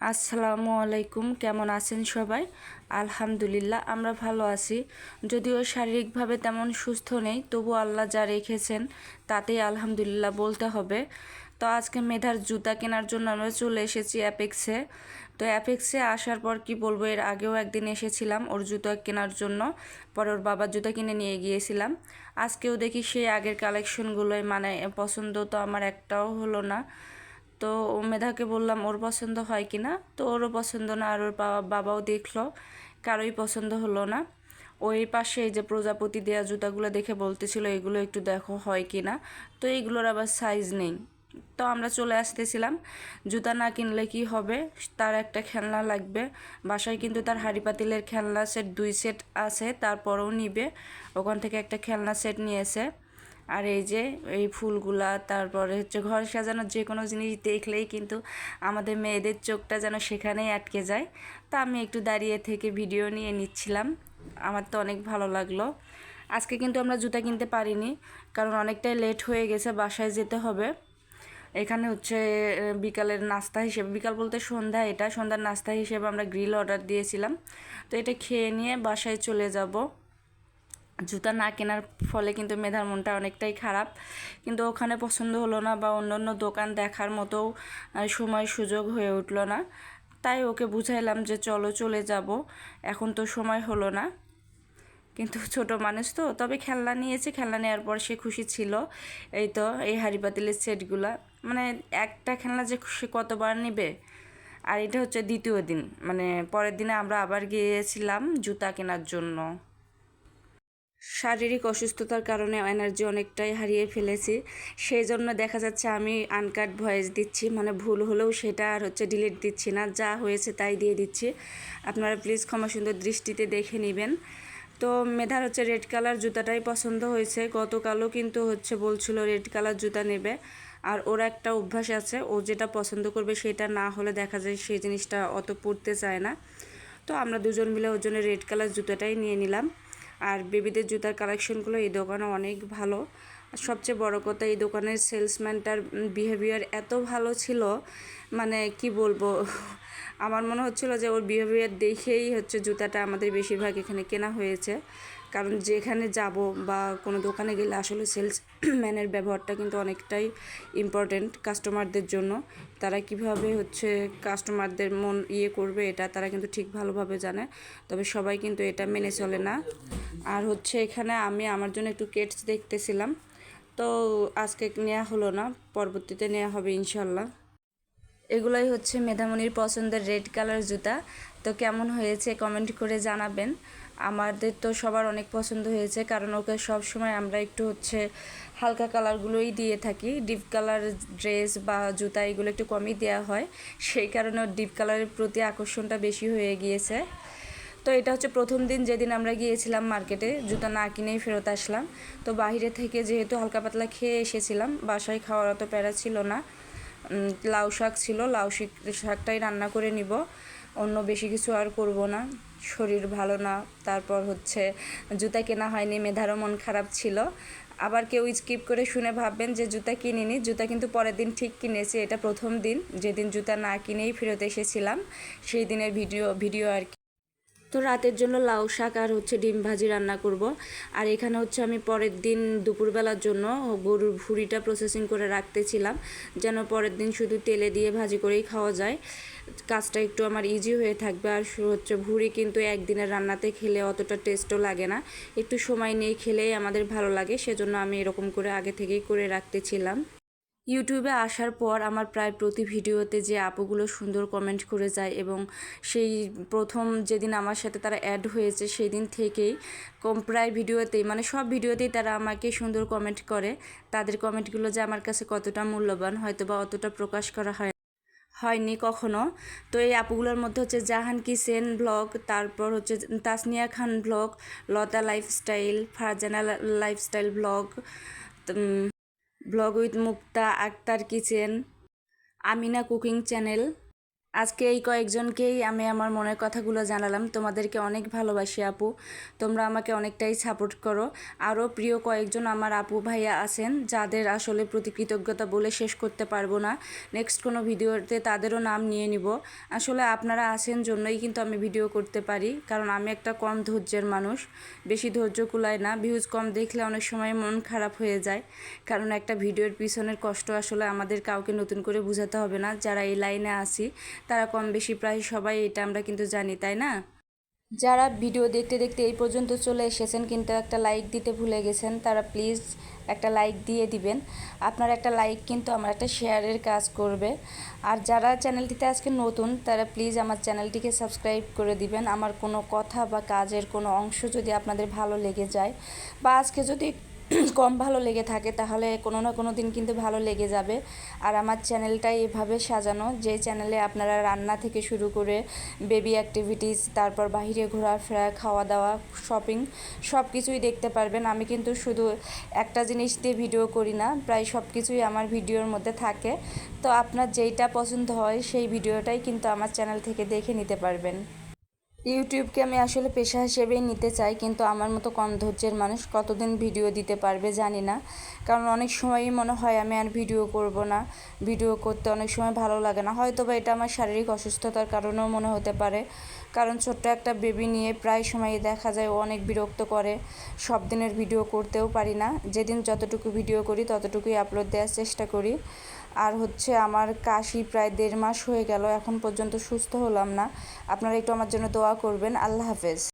আসসালামু আলাইকুম, কেমন আছেন সবাই? আলহামদুলিল্লাহ, আমরা ভালো আছি। যদিও শারীরিকভাবে তেমন সুস্থ নেই, তবু আল্লাহ যা রেখেছেন তাতেই আলহামদুলিল্লাহ বলতে হবে। তো আজকে মেধার জুতা কেনার জন্য আমরা চলে এসেছি অ্যাপেক্সে। তো অ্যাপেক্সে আসার পর কি বলব, এর আগেও একদিন এসেছিলাম ওর জুতো কেনার জন্য, পরে ওর বাবার জুতো কিনে নিয়ে গিয়েছিলাম। আজকেও দেখি সেই আগের কালেকশনগুলোই মানে পছন্দ তো আমার একটাও হলো না। তো মেধাকে বললাম, ওর পছন্দ হয় কি না? তো ওরও পছন্দ না, আর ওর বাবা, বাবাও দেখল কারোই পছন্দ হলো না। ওই পাশে এই যে প্রজাপতি দেওয়া জুতাগুলো দেখে বলতেছিল, এগুলো একটু দেখো হয় কি না? তো এইগুলোর আবার সাইজ নেই। তো আমরা চলে আসতেছিলাম। জুতা না কিনলে কি হবে? তার একটা খেলনা লাগবে। বাসায় কিন্তু তার হাড়ি পাতিলের খেলনা সেট দুই সেট আছে, তারপরেও নিবে। ওখান থেকে একটা খেলনা সেট নিয়েছে। আর এই যে এই ফুলগুলা, তারপরে হচ্ছে ঘর সাজানোর যে কোনো জিনিস দেখলেই কিন্তু আমাদের মেয়েদের চোখটা যেন সেখানেই আটকে যায়। তা আমি একটু দাঁড়িয়ে থেকে ভিডিও নিয়ে নিচ্ছিলাম। আমার তো অনেক ভালো লাগল। আজকে কিন্তু আমরা জুতা কিনতে পারিনি, কারণ অনেকটাই লেট হয়ে গেছে, বাসায় যেতে হবে। এখানে হচ্ছে বিকালের নাস্তা হিসেবে, বিকাল বলতে সন্ধ্যা এটা, সন্ধ্যার নাস্তা হিসেবে আমরা গ্রিল অর্ডার দিয়েছিলাম। তো এটা খেয়ে নিয়ে বাসায় চলে যাব। জুতা না কেনার ফলে কিন্তু মেধার মনটা অনেকটাই খারাপ। কিন্তু ওখানে পছন্দ হলো না বা অন্য অন্য দোকান দেখার মতো সময় সুযোগ হয়ে উঠল না। তাই ওকে বুঝাইলাম যে চলো চলে যাব, এখন তো সময় হলো না। কিন্তু ছোট মানুষ তো, তবে খেলনা নিয়েছে, খেলনা নেওয়ার পর সে খুশি ছিল। এই তো, এই হাড়ি পাতিলের সেটগুলা। মানে একটা খেলনা যে সে কতবার নেবে? আর এটা হচ্ছে দ্বিতীয় দিন। মানে পরের দিনে আমরা আবার গিয়েছিলাম জুতা কেনার জন্য। শারীরিক অসুস্থতার কারণে এনার্জি অনেকটাই হারিয়ে ফেলেছি। সেই জন্য দেখা যাচ্ছে আমি আনকাট ভয়েস দিচ্ছি মানে ভুল হলেও সেটা আর হচ্ছে ডিলিট দিচ্ছি না, যা হয়েছে তাই দিয়ে দিচ্ছি। আপনারা প্লিজ ক্ষমা সুন্দর দৃষ্টিতে দেখে নেবেন। তো মেধার হচ্ছে রেড কালার জুতাটাই পছন্দ হয়েছে, গতকালও কিন্তু হচ্ছে বলছিল রেড কালার জুতা নেবে। আর ওর একটা অভ্যাস আছে, ও যেটা পছন্দ করবে সেটা না হলে দেখা যায় সেই জিনিসটা অত পড়তে চায় না। তো আমরা দুজন মিলে ওর জন্য রেড কালার জুতাটাই নিয়ে নিলাম। আর বেবিদের জুতার কালেকশনগুলো এই দোকানে অনেক ভালো। সবচেয়ে বড় কথা, এই দোকানের সেলসম্যানটার বিহেভিয়ার এত ভালো ছিল মানে কি বলব, আমার মনে হচ্ছিল যে ওর বিহেভিয়ার দেখেই হচ্ছে জুতাটা আমাদের বেশিরভাগ এখানে কেনা হয়েছে। কারণ যেখানে যাব বা কোনো দোকানে গেলে আসলে সেলসম্যানের ব্যবহারটা কিন্তু অনেকটাই ইম্পর্টেন্ট কাস্টমারদের জন্য। তারা কীভাবে হচ্ছে কাস্টমারদের মন ইয়ে করবে এটা তারা কিন্তু ঠিক ভালোভাবে জানে। তবে সবাই কিন্তু এটা মেনে চলে না। আর হচ্ছে এখানে আমি আমার জন্য একটু কেটস দেখতেছিলাম। তো আজকে নেওয়া হলো না, পরবর্তীতে নেওয়া হবে ইনশাল্লাহ এগুলোই হচ্ছে মেধামণির পছন্দের রেড কালার জুতা। তো কেমন হয়েছে কমেন্ট করে জানাবেন। আমাদের তো সবার অনেক পছন্দ হয়েছে, কারণ ওকে সব সময় আমরা একটু হচ্ছে হালকা কালারগুলোই দিয়ে থাকি। ডিপ কালার ড্রেস বা জুতা এগুলো একটু কমই দেওয়া হয়। সেই কারণে ডিপ কালারের প্রতি আকর্ষণটা বেশি হয়ে গিয়েছে। তো এটা হচ্ছে প্রথম দিন যেদিন আমরা গিয়েছিলাম মার্কেটে জুতা না কিনেই ফেরত আসলাম। তো বাহিরে থেকে যেহেতু হালকা পাতলা খেয়ে এসেছিলাম, বাসায় খাওয়ার অত প্যারা ছিল না। লাউ শাক ছিল, লাউ শাকটাই রান্না করে নিব। অন্য বেশি কিছু আর করব না। শরীর ভালো না। তারপর হচ্ছে জুতা কেনা হয়নি, মেধারও মন খারাপ ছিল। আবার কেউ স্কিপ করে শুনে ভাববেন যে জুতা কিনিনি। জুতা কিন্তু পরের দিন ঠিক কিনেছি, এটা প্রথম দিন। যেদিন জুতা না কিনেই ফেরত এসেছিলাম, সেই দিনের ভিডিও ভিডিও আর কি। তো রাতের জন্য লাউ শাক আর হচ্ছে ডিম ভাজি রান্না করব। আর এখানে হচ্ছে আমি পরের দিন দুপুরবেলার জন্য গরুর ভুড়িটা প্রসেসিং করে রাখতেছিলাম, যেন পরের দিন শুধু তেলে দিয়ে ভাজি করেই খাওয়া যায়। কাজটা একটু আমার ইজি হয়ে থাকবে আর হচ্ছে ভুড়ি কিন্তু একদিনের রান্নাতে খেলে অতটা টেস্টও লাগে না। একটু সময় নিয়ে খেলেই আমাদের ভালো লাগে, সেজন্য আমি এরকম করে আগে থেকেই করে রাখতেছিলাম। ইউটিউবে আসার পর আমার প্রায় প্রতি ভিডিওতে যে আপুগুলো সুন্দর কমেন্ট করে যায় এবং সেই প্রথম যেদিন আমার সাথে তারা অ্যাড হয়েছে সেই দিন থেকেই কম প্রায় ভিডিওতেই মানে সব ভিডিওতেই তারা আমাকে সুন্দর কমেন্ট করে। তাদের কমেন্টগুলো যে আমার কাছে কতটা মূল্যবান হয়তো বা অতটা প্রকাশ করা হয়, হয়নি কখনো। তো এই আপুগুলোর মধ্যে হচ্ছে জাহান কিসেন ব্লগ তারপর হচ্ছে Tasnia Khan blog Lata lifestyle Farzana lifestyle blog blog with Mukta Akter kitchen Amina cooking channel. আজকে এই কয়েকজনকেই আমি আমার মনের কথাগুলো জানালাম। তোমাদেরকে অনেক ভালোবাসি আপু। তোমরা আমাকে অনেকটাই সাপোর্ট করো। আরও প্রিয় কয়েকজন আমার আপু ভাইয়া আছেন, যাদের আসলে প্রতি কৃতজ্ঞতা বলে শেষ করতে পারব না। নেক্সট কোনো ভিডিওতে তাদেরও নাম নিয়ে নিব। আসলে আপনারা আছেন জন্যই কিন্তু আমি ভিডিও করতে পারি, কারণ আমি একটা কম ধৈর্যের মানুষ। বেশি ধৈর্য কুলায় না ভিউজ কম দেখলে অনেক সময় মন খারাপ হয়ে যায়। কারণ একটা ভিডিওর পিছনের কষ্ট আসলে আমাদের কাউকে নতুন করে বোঝাতে হবে না। যারা এই লাইনে আসি তারা কম বেশি প্রায় সবাই এটা আমরা কিন্তু জানি, তাই না? যারা ভিডিও দেখতে দেখতে এই পর্যন্ত চলে এসেছেন কিন্তু একটা লাইক দিতে ভুলে গেছেন, তারা প্লিজ একটা লাইক দিয়ে দিবেন। আপনার একটা লাইক কিন্তু আমার একটা শেয়ারের কাজ করবে। আর যারা চ্যানেলটিতে আজকে নতুন, তারা প্লিজ আমার চ্যানেলটিকে সাবস্ক্রাইব করে দিবেন। আমার কোনো কথা বা কাজের কোনো অংশ যদি আপনাদের ভালো লেগে যায় বা আজকে যদি কম ভালো লেগে থাকে, তাহলে কোনো না কোনো দিন কিন্তু ভালো লেগে যাবে। আর আমার চ্যানেলটাই এভাবে সাজানো, যে চ্যানেলে আপনারা রান্না থেকে শুরু করে বেবি অ্যাক্টিভিটিস তারপর বাহিরে ঘোরাফেরা খাওয়া দাওয়া শপিং সব কিছুই দেখতে পারবেন। আমি কিন্তু শুধু একটা জিনিস দিয়ে ভিডিও করি না, প্রায় সব কিছুই আমার ভিডিওর মধ্যে থাকে। তো আপনার যেইটা পছন্দ হয়, সেই ভিডিওটাই কিন্তু আমার চ্যানেল থেকে দেখে নিতে পারবেন। ইউটিউবকে আমি আসলে পেশা হিসেবেই নিতে চাই, কিন্তু আমার মতো কম ধৈর্যের মানুষ কতদিন ভিডিও দিতে পারবে জানি না। কারণ অনেক সময়ই মনে হয় আমি আর ভিডিও করব না। ভিডিও করতে অনেক সময় ভালো লাগে না। হয়তো বা এটা আমার শারীরিক অসুস্থতার কারণেও মনে হতে পারে। কারণ ছোট্ট একটা বেবি নিয়ে প্রায় সময়ই দেখা যায় ও অনেক বিরক্ত করে। সব দিনের ভিডিও করতেও পারি না। যেদিন যতটুকু ভিডিও করি, ততটুকুই আপলোড দেওয়ার চেষ্টা করি। আর হচ্ছে আমার কাশি প্রায় দেড় মাস হয়ে গেল, এখন পর্যন্ত সুস্থ হলাম না। আপনারা একটু আমার জন্য দোয়া করবেন। আল্লাহ হাফেজ।